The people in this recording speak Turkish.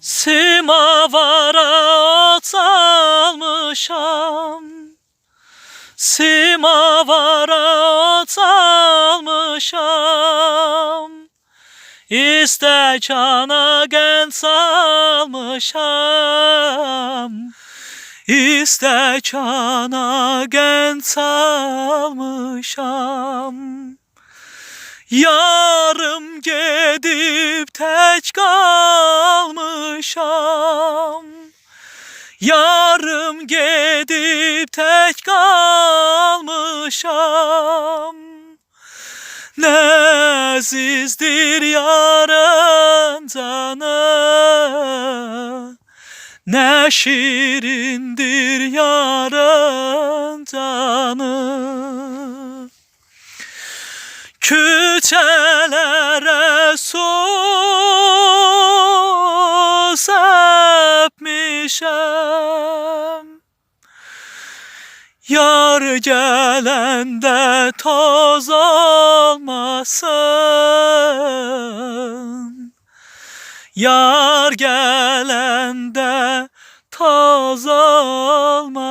Simavara ot almışam Simavara ot almışam İstekana gen salmışam. İstekana gen salmışam Yarım gedip tek kalmışam. Yarım gedip tek kalmışam. Nezizdir yarın canı Ne şirindir yarın canı sepmişem Yar gelende toz olmasın. Yar gelende toz olmasın